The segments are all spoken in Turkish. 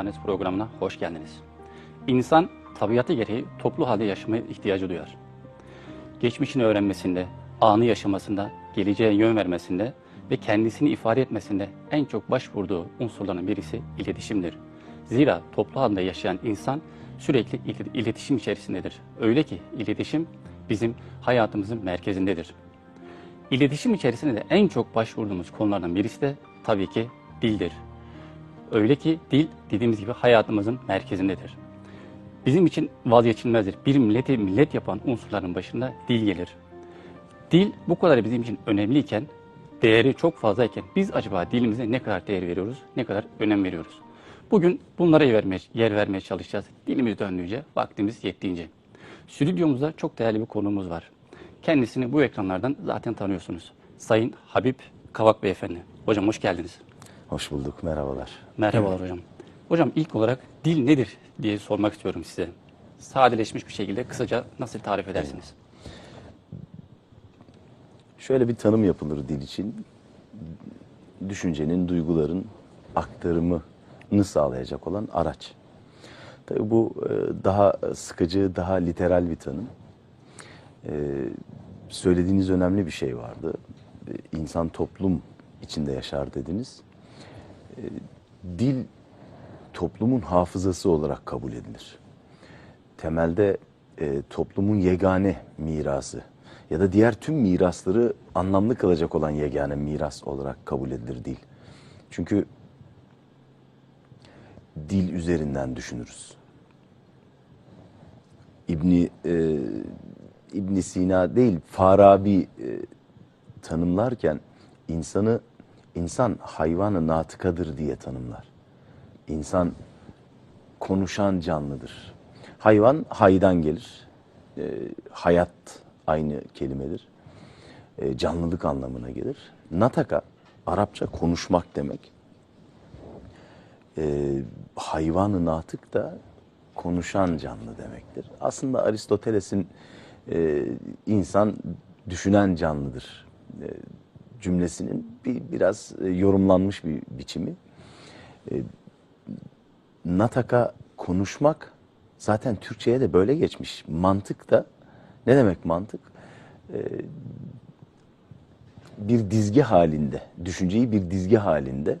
Tanesi programına hoş geldiniz. İnsan tabiatı gereği toplu halde yaşamaya ihtiyacı duyar. Geçmişini öğrenmesinde, anı yaşamasında, geleceğe yön vermesinde ve kendisini ifade etmesinde en çok başvurduğu unsurların birisi iletişimdir. Zira toplu halde yaşayan insan sürekli il- iletişim içerisindedir. Öyle ki iletişim bizim hayatımızın merkezindedir. İletişim içerisinde de en çok başvurduğumuz konulardan birisi de tabii ki dildir. Öyle ki dil dediğimiz gibi hayatımızın merkezindedir. Bizim için vazgeçilmezdir. Bir milleti millet yapan unsurların başında dil gelir. Dil bu kadar bizim için önemliyken, değeri çok fazlayken biz acaba dilimize ne kadar değer veriyoruz, ne kadar önem veriyoruz? Bugün bunlara yer vermeye, çalışacağız. Dilimiz döndüğünce, vaktimiz yettiğince. Stüdyomuzda çok değerli bir konuğumuz var. Kendisini bu ekranlardan zaten tanıyorsunuz. Sayın Habib Kavak Beyefendi. Hocam hoş geldiniz. Hoş bulduk, merhabalar. Merhabalar hocam. Hocam ilk olarak dil nedir diye sormak istiyorum size. Sadeleşmiş bir şekilde kısaca nasıl tarif edersiniz? Şöyle bir tanım yapılır dil için. Düşüncenin, duyguların aktarımını sağlayacak olan araç. Tabii bu e, daha sıkıcı, daha literal bir tanım. E, Söylediğiniz önemli bir şey vardı. E, İnsan toplum içinde yaşar dediniz. Dil toplumun hafızası olarak kabul edilir. temelde e, toplumun yegane mirası ya da diğer tüm mirasları anlamlı kılacak olan yegane miras olarak kabul edilir dil. Çünkü dil üzerinden düşünürüz. İbni e, İbn Sina değil Farabi e, tanımlarken insanı insan hayvanı natıkadır diye tanımlar. İnsan konuşan canlıdır. Hayvan haydan gelir. E, hayat aynı kelimedir. E, canlılık anlamına gelir. Nataka Arapça konuşmak demek. E, hayvanı natık da konuşan canlı demektir. Aslında Aristoteles'in e, insan düşünen canlıdır e, cümlesinin bir biraz e, yorumlanmış bir biçimi. E, Nataka konuşmak zaten Türkçe'ye de böyle geçmiş. Mantık da ne demek mantık? Ee, bir dizgi halinde, düşünceyi bir dizgi halinde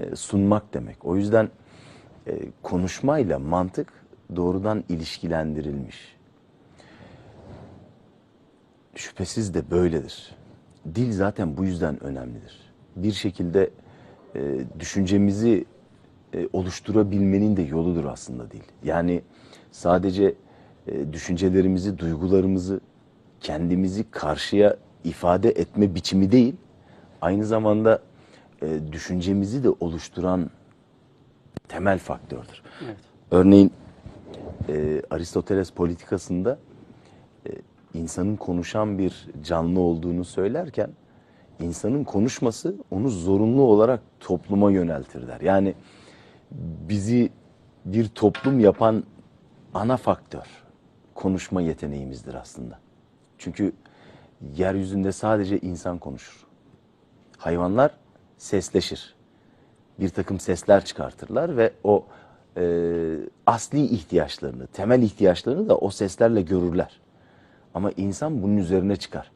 e, sunmak demek. O yüzden e, konuşmayla mantık doğrudan ilişkilendirilmiş. Şüphesiz de böyledir. Dil zaten bu yüzden önemlidir. Bir şekilde e, düşüncemizi e, oluşturabilmenin de yoludur aslında dil. Yani sadece e, düşüncelerimizi, duygularımızı, kendimizi karşıya ifade etme biçimi değil, aynı zamanda e, düşüncemizi de oluşturan temel faktördür. Evet. Örneğin e, Aristoteles politikasında insanın konuşan bir canlı olduğunu söylerken insanın konuşması onu zorunlu olarak topluma yöneltir der. Yani bizi bir toplum yapan ana faktör konuşma yeteneğimizdir aslında. Çünkü yeryüzünde sadece insan konuşur. Hayvanlar sesleşir. Bir takım sesler çıkartırlar ve o e, asli ihtiyaçlarını, temel ihtiyaçlarını da o seslerle görürler. Ama insan bunun üzerine çıkar.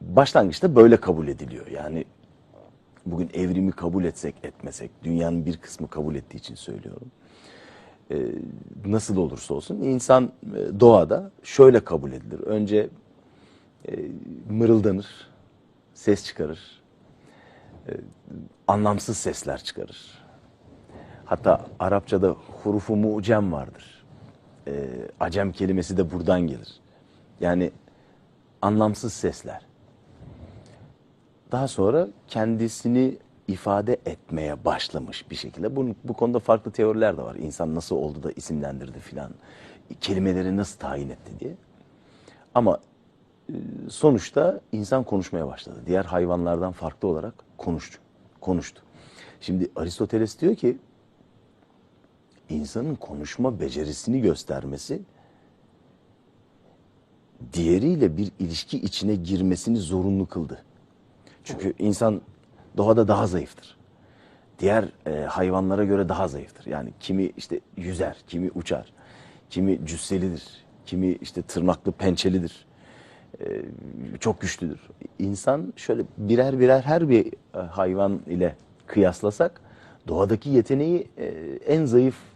Başlangıçta böyle kabul ediliyor. Yani bugün evrimi kabul etsek etmesek, dünyanın bir kısmı kabul ettiği için söylüyorum. Ee, nasıl olursa olsun insan e, doğada şöyle kabul edilir. Önce e, mırıldanır, ses çıkarır, e, anlamsız sesler çıkarır. Hatta Arapçada hurufu mucem vardır. E, acem kelimesi de buradan gelir. Yani anlamsız sesler. Daha sonra kendisini ifade etmeye başlamış bir şekilde. Bu, bu konuda farklı teoriler de var. İnsan nasıl oldu da isimlendirdi filan. Kelimeleri nasıl tayin etti diye. Ama e, sonuçta insan konuşmaya başladı. Diğer hayvanlardan farklı olarak konuştu. Konuştu. Şimdi Aristoteles diyor ki insanın konuşma becerisini göstermesi diğeriyle bir ilişki içine girmesini zorunlu kıldı. Çünkü insan doğada daha zayıftır. diğer e, hayvanlara göre daha zayıftır. Yani kimi işte yüzer, kimi uçar, kimi cüsselidir, kimi işte tırnaklı pençelidir. E, çok güçlüdür. İnsan şöyle birer birer her bir e, hayvan ile kıyaslasak doğadaki yeteneği e, en zayıf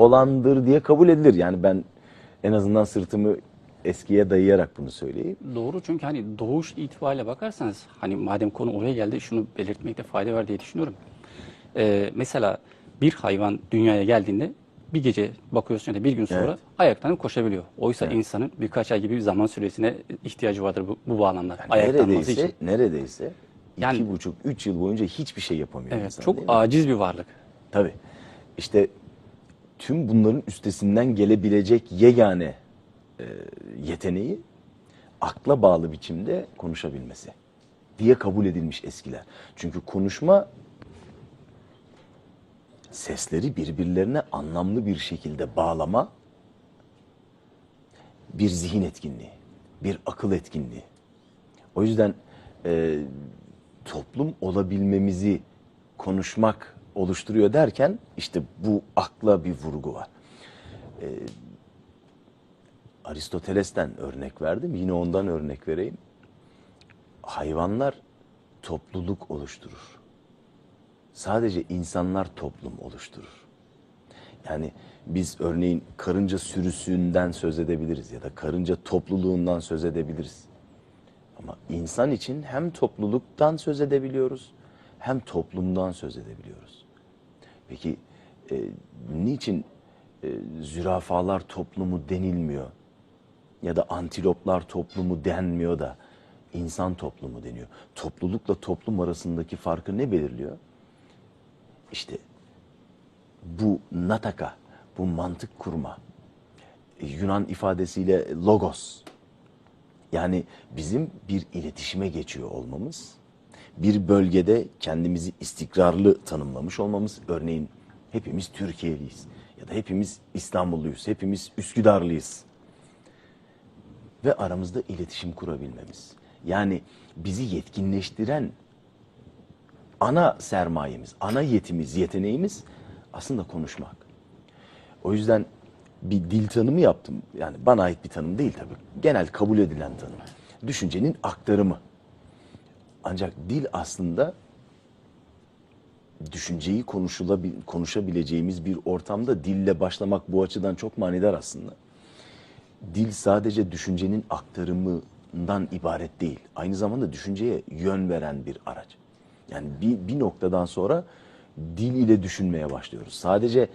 olandır diye kabul edilir. Yani ben en azından sırtımı eskiye dayayarak bunu söyleyeyim. Doğru çünkü hani doğuş itibariyle bakarsanız hani madem konu oraya geldi şunu belirtmekte fayda var diye düşünüyorum. Ee, mesela bir hayvan dünyaya geldiğinde bir gece bakıyorsun ya da bir gün sonra Evet. ayaklanıp koşabiliyor. Oysa insanın birkaç ay gibi bir zaman süresine ihtiyacı vardır bu, bu bağlamda. ayaklanması neredeyse, için. neredeyse Yani- iki buçuk, üç yıl boyunca hiçbir şey yapamıyor Evet, insan çok aciz bir varlık. Tabii. İşte tüm bunların üstesinden gelebilecek yegane e, yeteneği akla bağlı biçimde konuşabilmesi diye kabul edilmiş eskiler. Çünkü konuşma sesleri birbirlerine anlamlı bir şekilde bağlama bir zihin etkinliği, bir akıl etkinliği. O yüzden e, toplum olabilmemizi konuşmak oluşturuyor derken işte bu akla bir vurgu var. E, Aristoteles'ten örnek verdim. Yine ondan örnek vereyim. Hayvanlar topluluk oluşturur. Sadece insanlar toplum oluşturur. Yani biz örneğin karınca sürüsünden söz edebiliriz ya da karınca topluluğundan söz edebiliriz. Ama insan için hem topluluktan söz edebiliyoruz hem toplumdan söz edebiliyoruz. Peki e, niçin e, zürafalar toplumu denilmiyor ya da antiloplar toplumu denmiyor da insan toplumu deniyor? Toplulukla toplum arasındaki farkı ne belirliyor? İşte bu nataka, bu mantık kurma, e, Yunan ifadesiyle logos. Yani bizim bir iletişime geçiyor olmamız, bir bölgede kendimizi istikrarlı tanımlamış olmamız, örneğin hepimiz Türkiye'liyiz ya da hepimiz İstanbulluyuz, hepimiz Üsküdarlıyız ve aramızda iletişim kurabilmemiz. Yani bizi yetkinleştiren ana sermayemiz, ana yetimiz, yeteneğimiz aslında konuşmak. O yüzden bir dil tanımı yaptım. Yani bana ait bir tanım değil tabii. Genel kabul edilen tanım. Düşüncenin aktarımı. Ancak dil aslında düşünceyi konuşabileceğimiz bir ortamda dille başlamak bu açıdan çok manidar aslında. Dil sadece düşüncenin aktarımından ibaret değil. Aynı zamanda düşünceye yön veren bir araç. Yani bir, bir noktadan sonra dil ile düşünmeye başlıyoruz. Sadece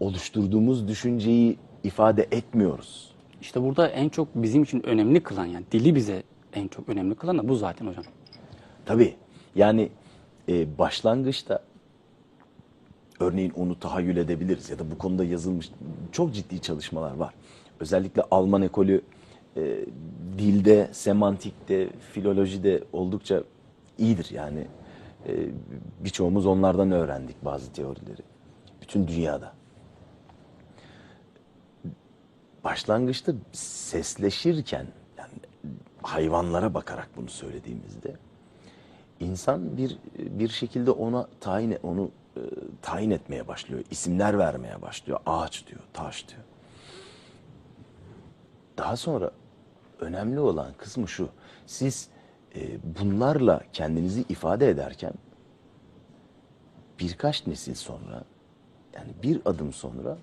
oluşturduğumuz düşünceyi ifade etmiyoruz. İşte burada en çok bizim için önemli kılan yani dili bize en çok önemli kılan da bu zaten hocam. Tabii yani e, başlangıçta örneğin onu tahayyül edebiliriz ya da bu konuda yazılmış çok ciddi çalışmalar var. Özellikle Alman ekolü e, dilde, semantikte, filolojide oldukça iyidir yani. E, birçoğumuz onlardan öğrendik bazı teorileri. Bütün dünyada. Başlangıçta sesleşirken yani hayvanlara bakarak bunu söylediğimizde insan bir bir şekilde ona tayin onu e, tayin etmeye başlıyor. isimler vermeye başlıyor. Ağaç diyor, taş diyor. Daha sonra önemli olan kısmı şu. Siz e, bunlarla kendinizi ifade ederken birkaç nesil sonra yani bir adım sonra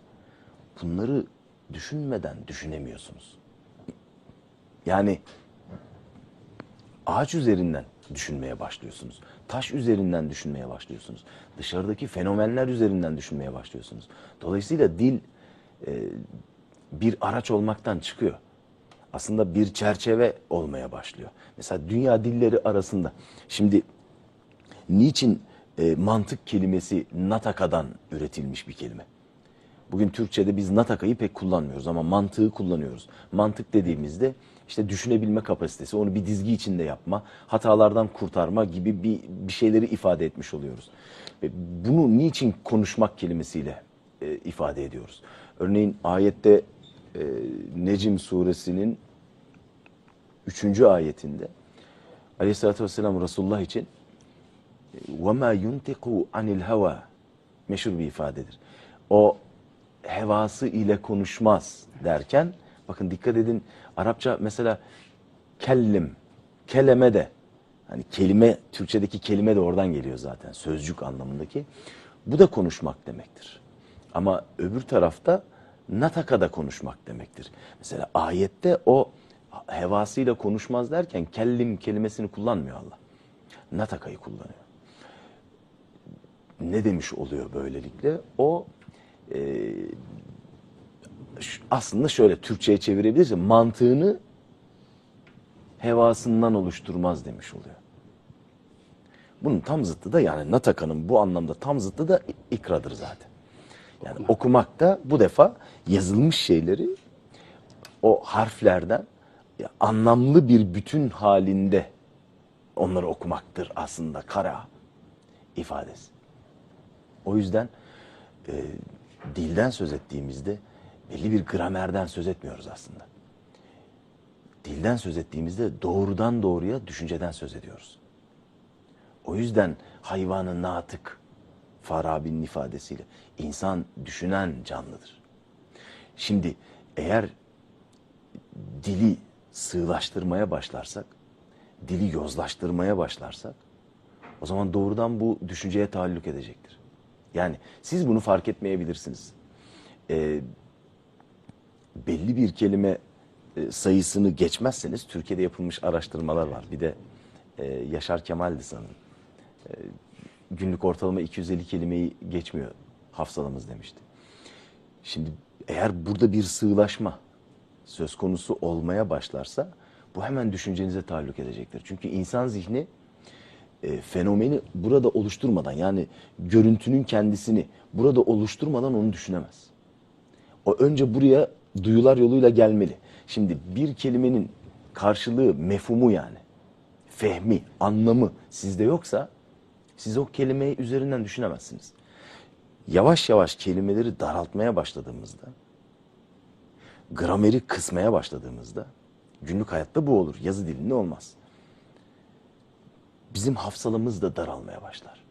bunları düşünmeden düşünemiyorsunuz. Yani ağaç üzerinden düşünmeye başlıyorsunuz. Taş üzerinden düşünmeye başlıyorsunuz. Dışarıdaki fenomenler üzerinden düşünmeye başlıyorsunuz. Dolayısıyla dil e, bir araç olmaktan çıkıyor. Aslında bir çerçeve olmaya başlıyor. Mesela dünya dilleri arasında şimdi niçin e, mantık kelimesi nataka'dan üretilmiş bir kelime? Bugün Türkçe'de biz natakayı pek kullanmıyoruz ama mantığı kullanıyoruz. Mantık dediğimizde işte düşünebilme kapasitesi, onu bir dizgi içinde yapma, hatalardan kurtarma gibi bir, bir şeyleri ifade etmiş oluyoruz. Ve bunu niçin konuşmak kelimesiyle e, ifade ediyoruz? Örneğin ayette e, Necim suresinin 3. ayetinde Aleyhisselatü Vesselam Resulullah için وَمَا يُنْتِقُ عَنِ الْهَوَى meşhur bir ifadedir. O hevası ile konuşmaz derken bakın dikkat edin Arapça mesela kellim, keleme de hani kelime Türkçedeki kelime de oradan geliyor zaten sözcük anlamındaki. Bu da konuşmak demektir. Ama öbür tarafta nataka da konuşmak demektir. Mesela ayette o hevasıyla konuşmaz derken kellim kelimesini kullanmıyor Allah. Natakayı kullanıyor. Ne demiş oluyor böylelikle? O e, aslında şöyle Türkçe'ye çevirebiliriz. Mantığını hevasından oluşturmaz demiş oluyor. Bunun tam zıttı da yani Nataka'nın bu anlamda tam zıttı da ikradır zaten. Yani okumak da bu defa yazılmış şeyleri o harflerden anlamlı bir bütün halinde onları okumaktır aslında kara ifadesi. O yüzden e, dilden söz ettiğimizde belli bir gramerden söz etmiyoruz aslında. Dilden söz ettiğimizde doğrudan doğruya düşünceden söz ediyoruz. O yüzden hayvanı natık Farabi'nin ifadesiyle insan düşünen canlıdır. Şimdi eğer dili sığlaştırmaya başlarsak, dili yozlaştırmaya başlarsak o zaman doğrudan bu düşünceye taalluk edecektir. Yani siz bunu fark etmeyebilirsiniz. Ee, belli bir kelime e, sayısını geçmezseniz Türkiye'de yapılmış araştırmalar var. Bir de e, Yaşar Kemal'di sanırım. E, günlük ortalama 250 kelimeyi geçmiyor hafızalımız demişti. Şimdi eğer burada bir sığlaşma söz konusu olmaya başlarsa bu hemen düşüncenize taalluk edecektir. Çünkü insan zihni e, fenomeni burada oluşturmadan yani görüntünün kendisini burada oluşturmadan onu düşünemez. O önce buraya duyular yoluyla gelmeli. Şimdi bir kelimenin karşılığı, mefhumu yani, fehmi, anlamı sizde yoksa siz o kelimeyi üzerinden düşünemezsiniz. Yavaş yavaş kelimeleri daraltmaya başladığımızda, grameri kısmaya başladığımızda, günlük hayatta bu olur, yazı dilinde olmaz. Bizim hafsalamız da daralmaya başlar.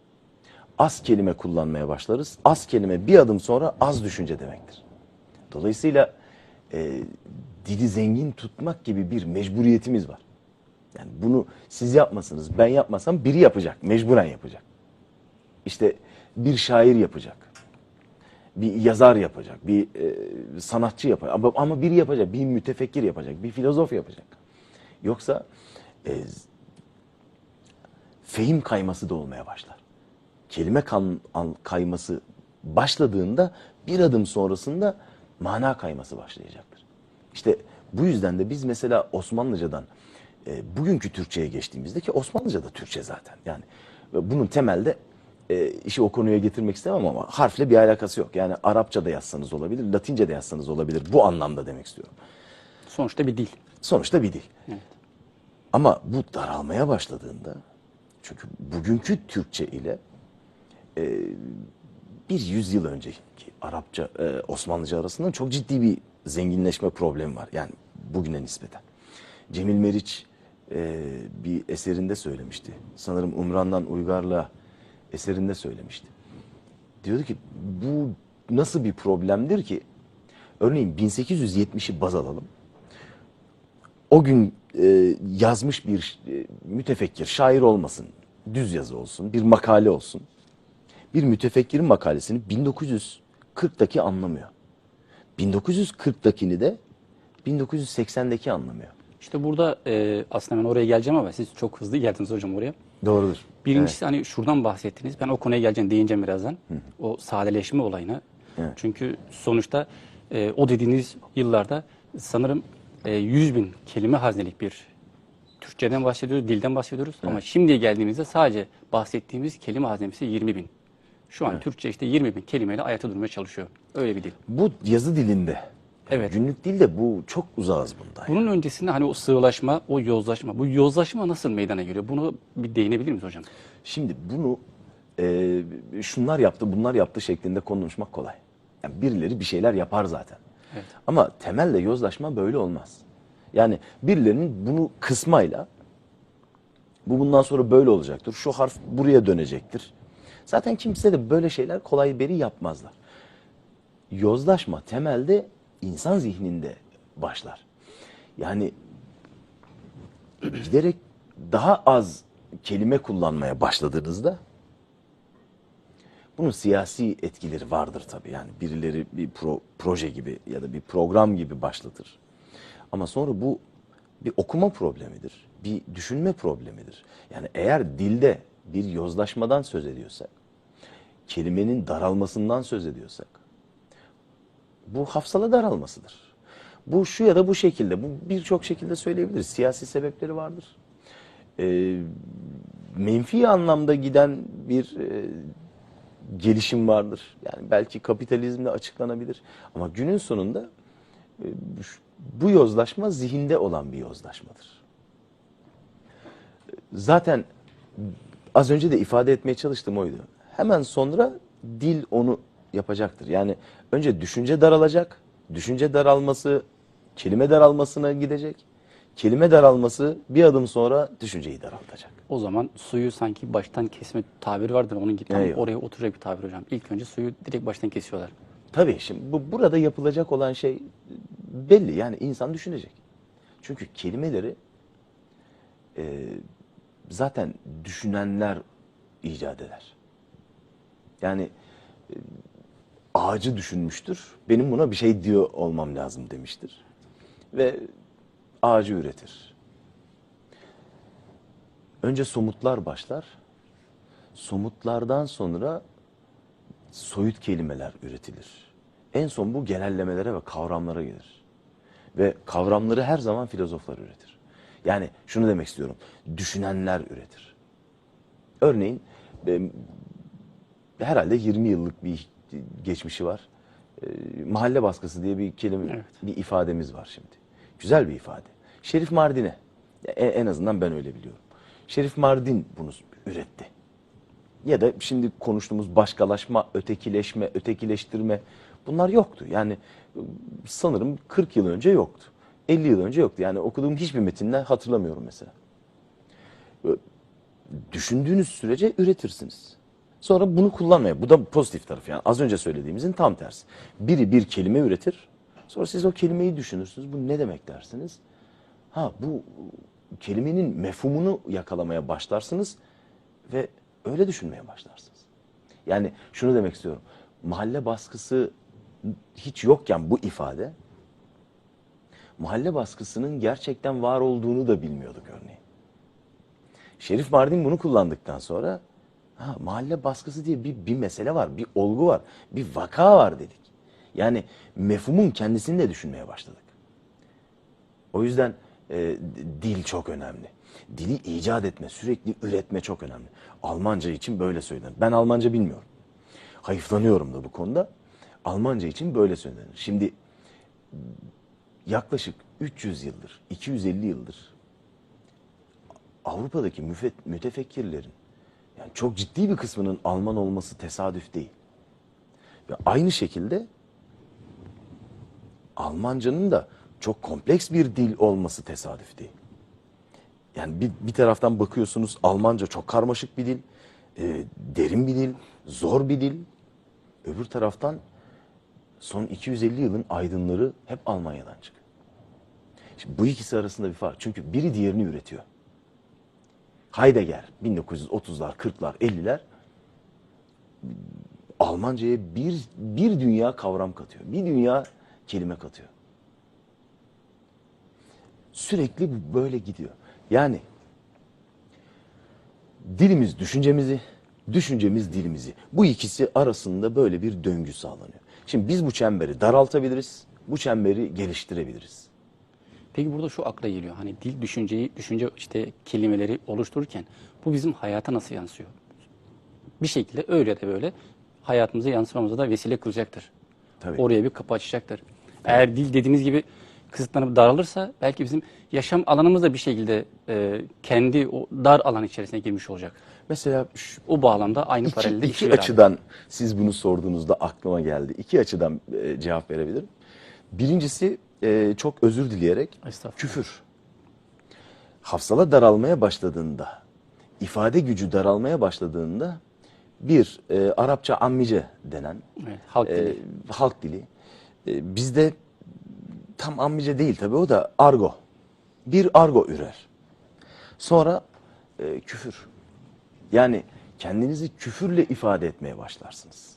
Az kelime kullanmaya başlarız. Az kelime bir adım sonra az düşünce demektir. Dolayısıyla e, dili zengin tutmak gibi bir mecburiyetimiz var. Yani bunu siz yapmasınız, ben yapmasam biri yapacak, mecburen yapacak. İşte bir şair yapacak, bir yazar yapacak, bir e, sanatçı yapacak ama, ama biri yapacak, bir mütefekkir yapacak, bir filozof yapacak. Yoksa e, fehim kayması da olmaya başlar. Kelime kan, an- kayması başladığında bir adım sonrasında mana kayması başlayacaktır. İşte bu yüzden de biz mesela Osmanlıcadan e, bugünkü Türkçe'ye geçtiğimizde ki Osmanlıca da Türkçe zaten. Yani e, bunun temelde e, işi o konuya getirmek istemem ama harfle bir alakası yok. Yani Arapça da yazsanız olabilir, Latince de yazsanız olabilir. Bu anlamda demek istiyorum. Sonuçta bir dil. Sonuçta bir dil. Ama bu daralmaya başladığında çünkü bugünkü Türkçe ile e, bir yüzyıl önceki Arapça, e, Osmanlıca arasında çok ciddi bir zenginleşme problemi var. Yani bugüne nispeten. Cemil Meriç e, bir eserinde söylemişti. Sanırım Umran'dan Uygar'la eserinde söylemişti. Diyordu ki bu nasıl bir problemdir ki? Örneğin 1870'i baz alalım o gün e, yazmış bir e, mütefekkir, şair olmasın, düz yazı olsun, bir makale olsun. Bir mütefekkirin makalesini 1940'daki anlamıyor. 1940'dakini de 1980'deki anlamıyor. İşte burada e, aslında ben oraya geleceğim ama siz çok hızlı geldiniz hocam oraya. Doğrudur. Birincisi hani şuradan bahsettiniz. Ben o konuya geleceğim, değineceğim birazdan. O sadeleşme olayına. Evet. Çünkü sonuçta e, o dediğiniz yıllarda sanırım e, 100 bin kelime haznelik bir Türkçeden bahsediyoruz, dilden bahsediyoruz. Ama şimdiye geldiğimizde sadece bahsettiğimiz kelime haznesi 20 bin. Şu an Türkçe işte 20 bin kelimeyle ayakta durmaya çalışıyor. Öyle bir dil. Bu yazı dilinde. Evet. Günlük dilde bu çok uzağız bundan. Bunun öncesinde hani o sığlaşma, o yozlaşma. Bu yozlaşma nasıl meydana geliyor? Bunu bir değinebilir miyiz hocam? Şimdi bunu e, şunlar yaptı, bunlar yaptı şeklinde konuşmak kolay. Yani birileri bir şeyler yapar zaten. Evet. Ama temelde yozlaşma böyle olmaz. Yani birilerinin bunu kısmayla Bu bundan sonra böyle olacaktır. Şu harf buraya dönecektir. Zaten kimse de böyle şeyler kolay beri yapmazlar. Yozlaşma temelde insan zihninde başlar. Yani giderek daha az kelime kullanmaya başladığınızda bunun siyasi etkileri vardır tabii. Yani birileri bir pro- proje gibi ya da bir program gibi başlatır. Ama sonra bu bir okuma problemidir. Bir düşünme problemidir. Yani eğer dilde bir yozlaşmadan söz ediyorsak, kelimenin daralmasından söz ediyorsak, bu hafsala daralmasıdır. Bu şu ya da bu şekilde, bu birçok şekilde söyleyebiliriz. Siyasi sebepleri vardır. Ee, menfi anlamda giden bir e, gelişim vardır. Yani belki kapitalizmle açıklanabilir. Ama günün sonunda e, bu yozlaşma zihinde olan bir yozlaşmadır. Zaten az önce de ifade etmeye çalıştım oydu. Hemen sonra dil onu yapacaktır. Yani önce düşünce daralacak. Düşünce daralması kelime daralmasına gidecek. Kelime daralması bir adım sonra düşünceyi daraltacak. O zaman suyu sanki baştan kesme tabiri vardır. Onun gibi tam Eyvallah. oraya oturacak bir tabir hocam. İlk önce suyu direkt baştan kesiyorlar. Tabii şimdi bu burada yapılacak olan şey belli. Yani insan düşünecek. Çünkü kelimeleri e, zaten düşünenler icat eder. Yani e, ağacı düşünmüştür. Benim buna bir şey diyor olmam lazım demiştir. Ve ağacı üretir. Önce somutlar başlar. Somutlardan sonra soyut kelimeler üretilir. En son bu genellemelere ve kavramlara gelir. Ve kavramları her zaman filozoflar üretir. Yani şunu demek istiyorum. Düşünenler üretir. Örneğin e, herhalde 20 yıllık bir geçmişi var. E, mahalle baskısı diye bir kelime, Evet. bir ifademiz var şimdi. Güzel bir ifade. Şerif Mardin'e, ya e- en azından ben öyle biliyorum. Şerif Mardin bunu üretti. Ya da şimdi konuştuğumuz başkalaşma, ötekileşme, ötekileştirme bunlar yoktu. Yani ıı, sanırım 40 yıl önce yoktu. 50 yıl önce yoktu. Yani okuduğum hiçbir metinden hatırlamıyorum mesela. Düşündüğünüz sürece üretirsiniz. Sonra bunu kullanmaya. Bu da pozitif tarafı. Yani az önce söylediğimizin tam tersi. Biri bir kelime üretir. Sonra siz o kelimeyi düşünürsünüz. Bu ne demek dersiniz? Ha bu kelimenin mefhumunu yakalamaya başlarsınız ve öyle düşünmeye başlarsınız. Yani şunu demek istiyorum. Mahalle baskısı hiç yokken bu ifade mahalle baskısının gerçekten var olduğunu da bilmiyorduk örneğin. Şerif Mardin bunu kullandıktan sonra ha, mahalle baskısı diye bir, bir mesele var, bir olgu var, bir vaka var dedik. Yani mefhumun kendisini de düşünmeye başladık. O yüzden e, dil çok önemli. Dili icat etme, sürekli üretme çok önemli. Almanca için böyle söylenir. Ben Almanca bilmiyorum. Hayıflanıyorum da bu konuda. Almanca için böyle söylenir. Şimdi yaklaşık 300 yıldır, 250 yıldır Avrupa'daki müfe- mütefekkirlerin yani çok ciddi bir kısmının Alman olması tesadüf değil. Ve aynı şekilde Almancanın da çok kompleks bir dil olması tesadüf değil. Yani bir, bir taraftan bakıyorsunuz Almanca çok karmaşık bir dil, e, derin bir dil, zor bir dil. Öbür taraftan son 250 yılın aydınları hep Almanya'dan çıkıyor. Şimdi bu ikisi arasında bir fark. Çünkü biri diğerini üretiyor. Heidegger 1930'lar, 40'lar, 50'ler Almanca'ya bir, bir dünya kavram katıyor. Bir dünya kelime katıyor. Sürekli böyle gidiyor. Yani dilimiz düşüncemizi, düşüncemiz dilimizi. Bu ikisi arasında böyle bir döngü sağlanıyor. Şimdi biz bu çemberi daraltabiliriz, bu çemberi geliştirebiliriz. Peki burada şu akla geliyor. Hani dil düşünceyi, düşünce işte kelimeleri oluştururken bu bizim hayata nasıl yansıyor? Bir şekilde öyle da böyle hayatımıza yansımamıza da vesile kılacaktır. Tabii. Oraya bir kapı açacaktır. Eğer dil dediğiniz gibi kısıtlanıp daralırsa belki bizim yaşam alanımız da bir şekilde e, kendi o dar alan içerisine girmiş olacak. Mesela şu, O bağlamda aynı İki, paralelde iki işliyor abi. açıdan siz bunu sorduğunuzda aklıma geldi. İki açıdan e, cevap verebilirim. Birincisi e, çok özür dileyerek küfür. Hafsala daralmaya başladığında ifade gücü daralmaya başladığında bir e, Arapça ammice denen Evet, halk e, dili. halk dili e, bizde tam ammice değil tabii o da argo. Bir argo ürer. Sonra e, küfür. Yani kendinizi küfürle ifade etmeye başlarsınız.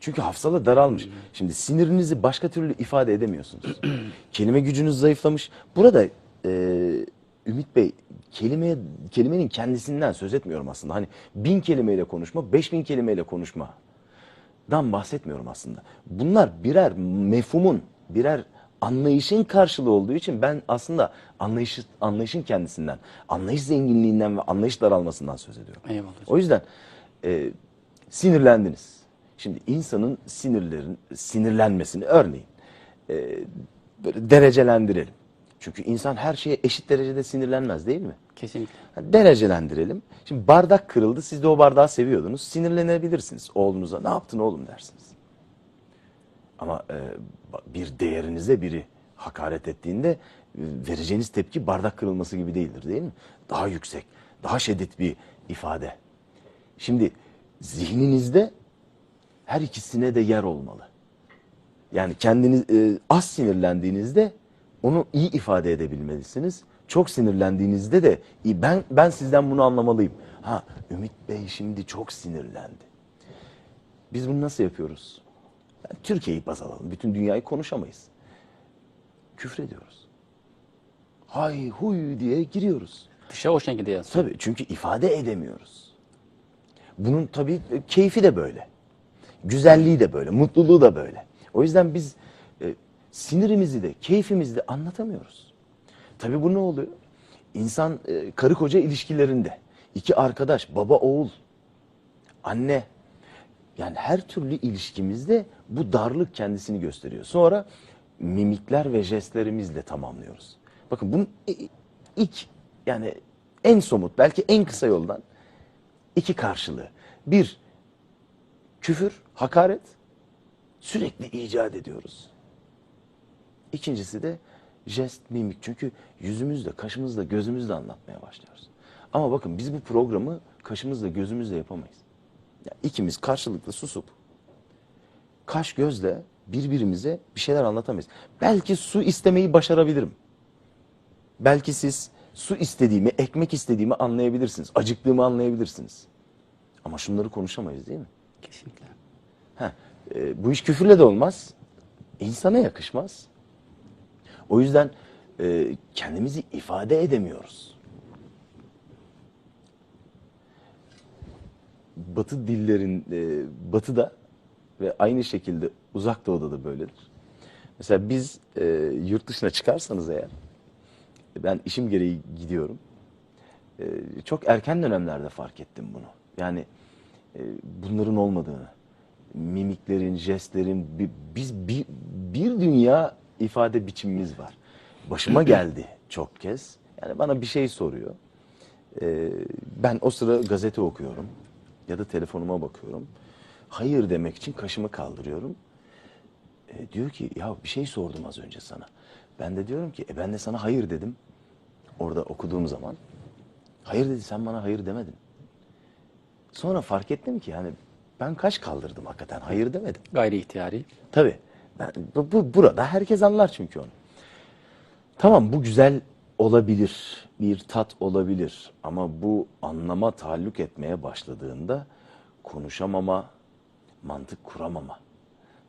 Çünkü hafızalı daralmış. Şimdi sinirinizi başka türlü ifade edemiyorsunuz. Kelime gücünüz zayıflamış. Burada e, Ümit Bey kelimeye, kelimenin kendisinden söz etmiyorum aslında. Hani bin kelimeyle konuşma, beş bin kelimeyle konuşma dan bahsetmiyorum aslında. Bunlar birer mefhumun, birer anlayışın karşılığı olduğu için ben aslında anlayışı, anlayışın kendisinden, anlayış zenginliğinden ve anlayış daralmasından söz ediyorum. Eyvallah. O yüzden e, sinirlendiniz. Şimdi insanın sinirlerin sinirlenmesini örneğin e, böyle derecelendirelim. Çünkü insan her şeye eşit derecede sinirlenmez değil mi? Kesinlikle. Derecelendirelim. Şimdi bardak kırıldı. Siz de o bardağı seviyordunuz. Sinirlenebilirsiniz oğlunuza. Ne yaptın oğlum dersiniz. Ama e, bir değerinize biri hakaret ettiğinde e, vereceğiniz tepki bardak kırılması gibi değildir değil mi? Daha yüksek, daha şiddet bir ifade. Şimdi zihninizde her ikisine de yer olmalı. Yani kendiniz e, az sinirlendiğinizde onu iyi ifade edebilmelisiniz. Çok sinirlendiğinizde de "İyi, ben ben sizden bunu anlamalıyım. Ha Ümit Bey şimdi çok sinirlendi. Biz bunu nasıl yapıyoruz? Yani Türkiye'yi baz alalım. Bütün dünyayı konuşamayız. Küfrediyoruz. Hay huy diye giriyoruz. Dışa o şekilde yansıyor. Tabii çünkü ifade edemiyoruz. Bunun tabii keyfi de böyle. Güzelliği de böyle, mutluluğu da böyle. O yüzden biz e, sinirimizi de, keyfimizi de anlatamıyoruz. Tabii bu ne oluyor? İnsan e, karı koca ilişkilerinde, iki arkadaş, baba oğul, anne, yani her türlü ilişkimizde bu darlık kendisini gösteriyor. Sonra mimikler ve jestlerimizle tamamlıyoruz. Bakın bunun ilk yani en somut belki en kısa yoldan iki karşılığı. Bir küfür, hakaret sürekli icat ediyoruz. İkincisi de jest, mimik. Çünkü yüzümüzle, kaşımızla, gözümüzle anlatmaya başlıyoruz. Ama bakın biz bu programı kaşımızla, gözümüzle yapamayız. Ya ikimiz karşılıklı susup kaş gözle birbirimize bir şeyler anlatamayız. Belki su istemeyi başarabilirim. Belki siz su istediğimi, ekmek istediğimi anlayabilirsiniz. Acıktığımı anlayabilirsiniz. Ama şunları konuşamayız değil mi? Kesinlikle. Heh, e, bu iş küfürle de olmaz. İnsana yakışmaz. O yüzden e, kendimizi ifade edemiyoruz. Batı dillerin, e, batıda ve aynı şekilde uzak doğuda da böyledir. Mesela biz e, yurt dışına çıkarsanız eğer, ben işim gereği gidiyorum. E, çok erken dönemlerde fark ettim bunu. Yani e, bunların olmadığını, mimiklerin, jestlerin, bi- biz bir, bir dünya ifade biçimimiz var. Başıma geldi çok kez. Yani bana bir şey soruyor. E, ben o sıra gazete okuyorum ya da telefonuma bakıyorum. Hayır demek için kaşımı kaldırıyorum. E, diyor ki ya bir şey sordum az önce sana. Ben de diyorum ki e ben de sana hayır dedim. Orada okuduğum zaman. Hayır dedi sen bana hayır demedin. Sonra fark ettim ki yani ben kaş kaldırdım hakikaten hayır demedim. Gayri ihtiyari. Tabii. Ben, bu, bu- burada herkes anlar çünkü onu. Tamam bu güzel olabilir, bir tat olabilir ama bu anlama taalluk etmeye başladığında konuşamama, mantık kuramama.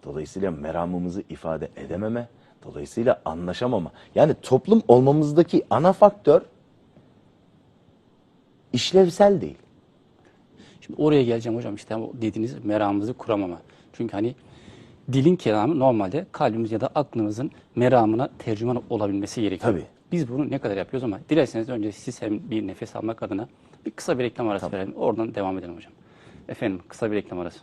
Dolayısıyla meramımızı ifade edememe, dolayısıyla anlaşamama. Yani toplum olmamızdaki ana faktör işlevsel değil. Şimdi oraya geleceğim hocam işte dediğiniz meramımızı kuramama. Çünkü hani dilin kelamı normalde kalbimiz ya da aklımızın meramına tercüman olabilmesi gerekiyor. Tabii. Biz bunu ne kadar yapıyoruz ama dilerseniz önce siz hem bir nefes almak adına bir kısa bir reklam arası verelim. Oradan devam edelim hocam. Efendim kısa bir reklam arası.